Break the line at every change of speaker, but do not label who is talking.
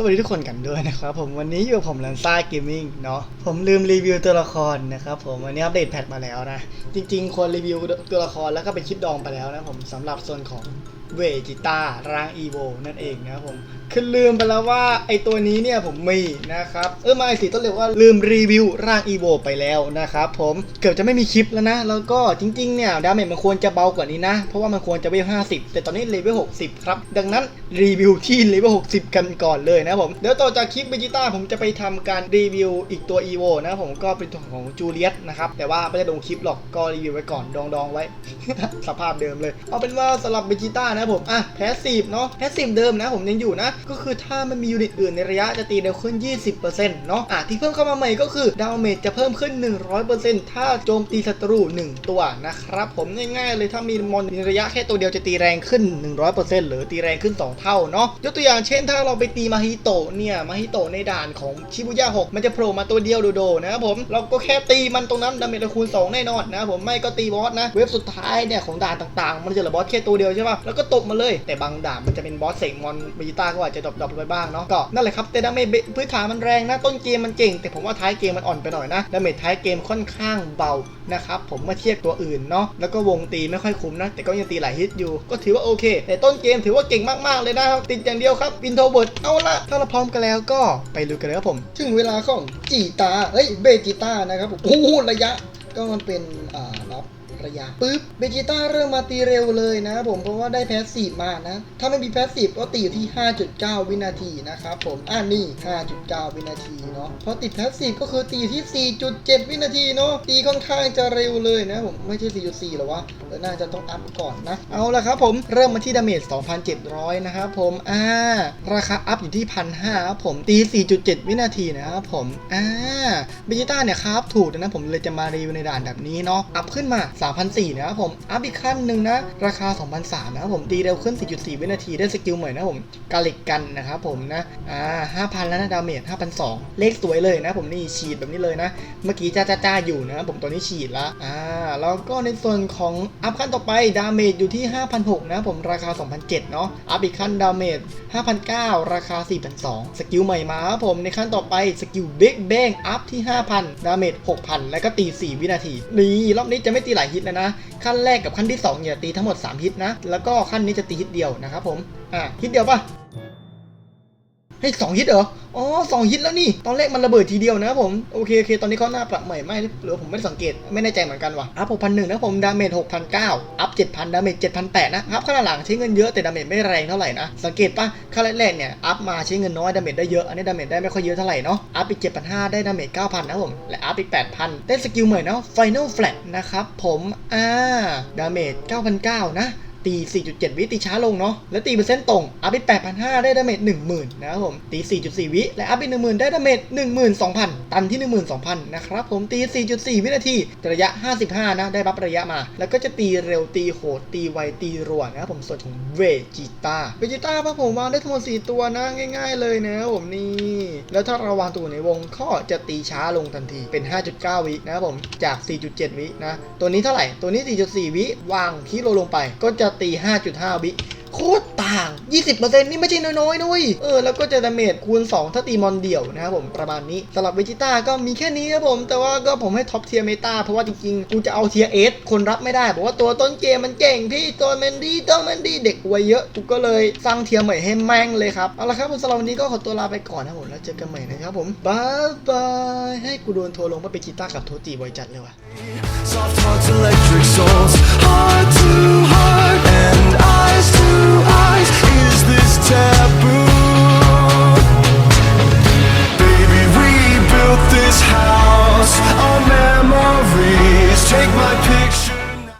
สวัสดีทุกคนกันด้วยนะครับผมวันนี้อยู่กับผมลันซ่าเกมมิ่งเนาะผมลืมรีวิวตัวละครนะครับผมวันนี้อัปเดตแพทมาแล้วนะ จริงๆควรรีวิวตัวละครแล้วก็ไปคลิปดองไปแล้วนะผมสำหรับส่วนของเวจิต้าร่างอีโวนั่นเองนะครับผม คือลืมไปแล้วว่าไอตัวนี้เนี่ยผมมีนะครับ เออมาสิต้องเรียกว่าลืมรีวิวร่างอีโวไปแล้วนะครับผมเกือบจะไม่มีคลิปแล้วนะ แล้วก็จริงๆเนี่ยดาเมจมันควรจะเบากว่านี้นะ เพราะว่ามันควรจะเวล50 แต่ตอนนี้เลเวล60 ครับ ดังนั้นรีวิวที่เลเวล60 กันก่อนเลยนะผมเดี๋ยวต่อจากคลิปเบจิต้าผมจะไปทำการรีวิวอีกตัวอีโวนะผมก็เป็นตัวของจูเลียตนะครับแต่ว่าไม่ได้ลงคลิปหรอกก็รีวิวไว้ก่อนดองๆไว้ สภาพเดิมเลย เอาเป็นว่าสำหรับเบจิต้านะผมอะแพสซีฟเนาะแพสซีฟเดิมนะผมยังอยู่นะก็คือถ้ามันมียูนิตอื่นในระยะจะตีเร็วขึ้น 20%เนาะอะที่เพิ่มเข้ามาใหม่ก็คือดาเมจจะเพิ่มขึ้น 100%ถ้าโจมตีศัตรู 1 ตัวนะครับผมง่ายๆเลยถ้ามีมอนในระยะแค่ตัวเดียวจะตีแรงขึ้น 100%หรือตีแรงขึ้น 2 เท่าเนาะยกตัวอย่างเช่น ถ้าเราไปตีมาฮิโตะเนี่ยมาฮิโตะในด่านของชิบุย่า6มันจะโผล่มาตัวเดียวโดๆนะครับผมเราก็แค่ตีมันตรงนั้นดาเมจคูณ 2 แน่นอนนะครับผมไม่ก็ตีบอสนะเว็บสุดท้ายเนี่ยของด่านต่างๆ มันจะเหลือบอสแค่ตัวเดียวใช่ป่ะแล้วก็ตบมาเลย แต่บางด่านมันจะเป็นบอสเสกมอนเบจิต้าก็อาจจะดรอปๆไปบ้างเนาะก็นั่นแหละครับแต่ดาเมจพื้นฐานมันแรงนะต้นเกมมันเก่ง แต่ผมว่าท้ายเกมมันอ่อนไปหน่อยนะดาเมจท้ายเกมค่อนข้างเบานะครับผมมื่อเทียบตัวอื่นเนาะแล้วก็วงตีไม่ค่อยคุ้มนะ แต่ก็ยังตีหลายฮิตอยู่ ก็ถือว่าโอเค แต่ต้นเกมถือว่าเก่งมากๆเลยนะครับติดอย่างเดียวครับอินโทรเวิร์ดเอาละถ้าเราพร้อมกันแล้วก็ไปลุยกันเลยครับผม ถึงเวลาของจีตาเฮ้ยเบจิต้านะครับผมโอ้ระยะก็มันเป็นอ่าล็อก ระยะปึ๊บเบจิต้าเริ่มมาตีเร็วเลยนะครับผมเพราะว่าได้แพสซีฟมานะ ถ้าไม่มีแพสซีฟก็ตีอยู่ที่ 5.9 วินาทีนะครับผมอ่านี่ 5.9 วินาทีเนาะพอติดแพสซีฟก็คือตีอยู่ที่ 4.7 วินาทีเนาะตีค่อนข้างจะเร็วเลยนะผมไม่ใช่ 4.4 หรอวะเออน่าจะต้องอัพก่อนนะ เอาละครับผมเริ่มมาที่ดาเมจ 2,700 นะครับผมอ่าราคาอัพอยู่ที่ 1,500ครับผมตี 4.7 วินาทีนะครับผมอ่าเบจิต้าเนี่ยครับถูกนะผมเลยจะมารีวิวในด่านแบบนี้เนาะอัพขึ้นมา3,400นะครับผม อัพอีกขั้นหนึ่งนะ ราคา2,300นะครับผม ตีเร็วขึ้น 4.4 วินาทีได้สกิลใหม่นะครับผมกาลิกกันนะครับผมนะ อ่า 5,000 แล้วนะดาเมจ5,200เลขสวยเลยนะผมนี่ฉีดแบบนี้เลยนะ เมื่อกี้จ้าจ้าจ้าอยู่นะครับผมตอนนี้ฉีดละ อ่า แล้วก็ในส่วนของอัพขั้นต่อไปดาเมจอยู่ที่5,600นะครับผมราคา2,700เนาะ อัพอีกขั้นดาเมจ5,900ราคา4,200สกิลใหม่มาครับผมในขั้นต่อไปสกิลเบกแบงอัพที่ 5,000 ดาเมจ 6,000 แล้วก็ตี 4 วินาที นี่รอบนี้จะไม่ตีหลายฮิตแล้วนะขั้นแรกกับขั้นที่2เนี่ยตีทั้งหมด 3 ฮิตนะแล้วก็ขั้นนี้จะตีฮิตเดียวนะครับผมอะฮิตเดียวปะ เฮ้สองฮิตเหรอ อ๋อสองฮิตแล้วนี่ ตอนแรกมันระเบิดทีเดียวนะครับผม โอเคโอเค ตอนนี้เขาหน้าปรับใหม่ไหมหรือผมไม่ได้สังเกต ไม่แน่ใจเหมือนกันว่ะ อัพหกพันหนึ่งนะผม ดาเมจหกพันเก้าอัพเจ็ดพันดาเมจเจ็ดพันแปดนะครับข้างหลังใช้เงินเยอะแต่ดาเมจไม่แรงเท่าไหร่นะ สังเกตปะขั้นแรกๆเนี่ย อัพมาใช้เงินน้อยดาเมจได้เยอะ อันนี้ดาเมจได้ไม่ค่อยเยอะเท่าไหร่เนาะ อัพอีกเจ็ดพันห้าได้ดาเมจเก้าพันนะผม และอัพอีกแปดพันได้สกิลใหม่เนาะ Final Flat นะครับผม อ่า ดาเมจเก้าพันเก้านะ ตี 4.7 วิตีช้าลงเนาะแล้วตีเป็นเส้นตรง อัพไป8,500 ได้ดาเมจ10,000 นะครับผม ตี 4.4 วิและอัพไป10,000 ได้ดาเมจ12,000 ตันที่ 12,000 นะครับผมตี 4.4 วินาทีระยะ 55 นะ ได้บัฟระยะมา แล้วก็จะตีเร็วตีโหดตีไวตีรัวนะครับผมส่วนของเวจิต้าเวจิต้าปะผมวางได้ทั้งหมด4ตัวนะง่าย ๆ เลยนะครับผมนี่แล้วถ้าเราวางตัวในวงก็จะตีช้าลงทันทีเป็น 5.9 วินะครับผมจาก 4.7 วินะตัวนี้เท่าไหร่ตัวนี้ 4.4 วิวางคิโลลงไปก็จะตี 5.5 วิโคตรต่าง 20%นี่ไม่ใช่น้อยๆนุ้ยเออ แล้วก็จะดาเมจคูณ 2 ถ้าตีมอนเดี่ยวนะครับผม ประมาณนี้สำหรับเวจิต้าก็มีแค่นี้ครับผม แต่ว่าก็ผมให้ท็อปเทียร์เมตาเพราะว่าจริงๆ กูจะเอาเทียร์เอสคนรับไม่ได้ บอกว่าตัวต้นเกมมันเก่งพี่ ตัวมันดี้ตัวมันดี้เด็กอวยเยอะ กูก็เลยสร้างเทียร์ใหม่ให้แม่งเลยครับ เอาละครับผมสำหรับวันนี้ก็ขอตัวลาไปก่อนนะผมแล้วเจอกันใหม่นะครับผมบายบายให้กูโดนทัวร์ลงเพราะไปกีตากับโทจิบ่อยจัดเลยว่ะ